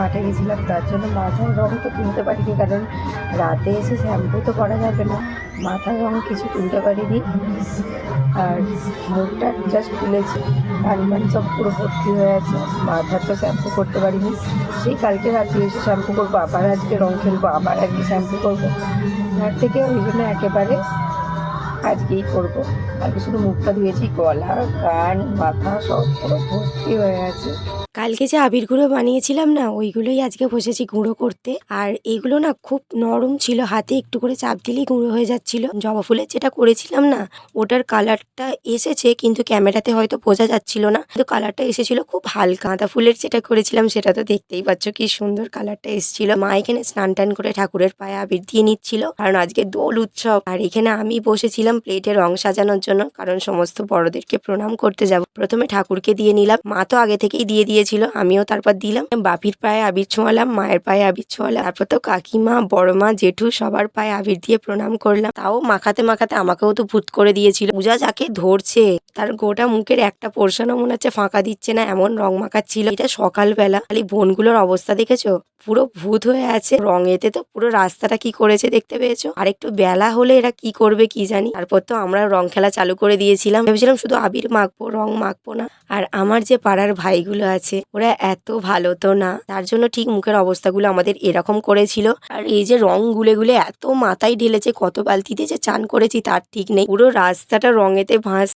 মাঠে গেছিলাম, তার জন্য মাথার রং তো তুলতে পারিনি, কারণ রাতে এসে শ্যাম্পু তো করা যাবে না। মাথার রং কিছু তুলতে পারিনি, আর মুখটা জাস্ট তুলেছি। কান ফান সব পুরো ভর্তি হয়ে আছে, মাথা তো শ্যাম্পু করতে পারিনি। সেই কালকে রাত্রে এসে শ্যাম্পু করব, আবার আজকে রং খেলব, আবার আজকে শ্যাম্পু করব। তার থেকে ওই জন্য একেবারে আজকেই করব। কালকে শুধু মুখটা ধুয়েছি, গলা, কান, মাথা সব পুরো ভর্তি হয়ে আছে কালকে যে আবির গুঁড়ো বানিয়েছিলাম না, ওইগুলোই আজকে বসেছি গুঁড়ো করতে। আর এগুলো না খুব নরম ছিল, হাতে একটু করে চাপ দিলেই গুঁড়ো হয়ে যাচ্ছিল। জবা ফুলের যেটা করেছিলাম না, ওটার কালারটা এসেছে, কিন্তু ক্যামেরাতে হয়তো বোঝা যাচ্ছিল না। কিন্তু কালারটা এসেছিল খুব হালকা। গাঁদা ফুলের যেটা করেছিলাম, সেটা তো দেখতেই পাচ্ছ কি সুন্দর কালারটা এসেছিল। মা এখানে স্নান টান করে ঠাকুরের পায়ে আবির দিয়ে নিচ্ছিল। কারণ আজকে দোল উৎসব। আর এখানে আমি বসেছিলাম প্লেটে রং সাজানোর জন্য, কারণ সমস্ত বড়দেরকে প্রণাম করতে যাব। প্রথমে ঠাকুরকে দিয়ে নিলাম। মা তো আগে থেকেই দিয়ে দিয়েছিল, আমিও তারপর দিলাম। বাপির পায়ে আবির ছোঁয়ালাম, মায়ের পায়ে আবির ছোঁয়ালাম। তারপর তো কাকিমা বড় মা জেঠু সবার পায়ে আবির দিয়ে প্রণাম করলাম। তাও মাখাতে মাখাতে আমাকেও তো ভূত করে দিয়েছিল। পূজা যাকে ধরছে তার গোটা মুখের একটা পোর্শনও মনে হচ্ছে ফাঁকা দিচ্ছে না, এমন রং মাখাচ্ছিল। এটা সকালবেলা, খালি বোনগুলোর অবস্থা দেখেছ? পুরো ভূত হয়ে আছে। রঙেতে তো পুরো রাস্তাটা কি করেছে দেখতে পেয়েছ? আর একটু বেলা হলে এরা কি করবে কি জানি? তারপর তো আমরা রং খেলা চালু করে দিয়েছিলাম। ভেবেছিলাম শুধু আবির মাখবো, রং মাখবো না। আর আমার যে পাড়ার ভাইগুলো আছে, ওরা এত ভালো তো না। তার জন্য ঠিক মুখের অবস্থাগুলো আমাদের এরকম করেছিল। আর এই যে রং গুলে গুলে এত মাথায় ঢেলেছে, কত বালতিতে যে চান করেছি তার ঠিক নেই। পুরো রাস্তাটা রঙেতে ভাঁজ।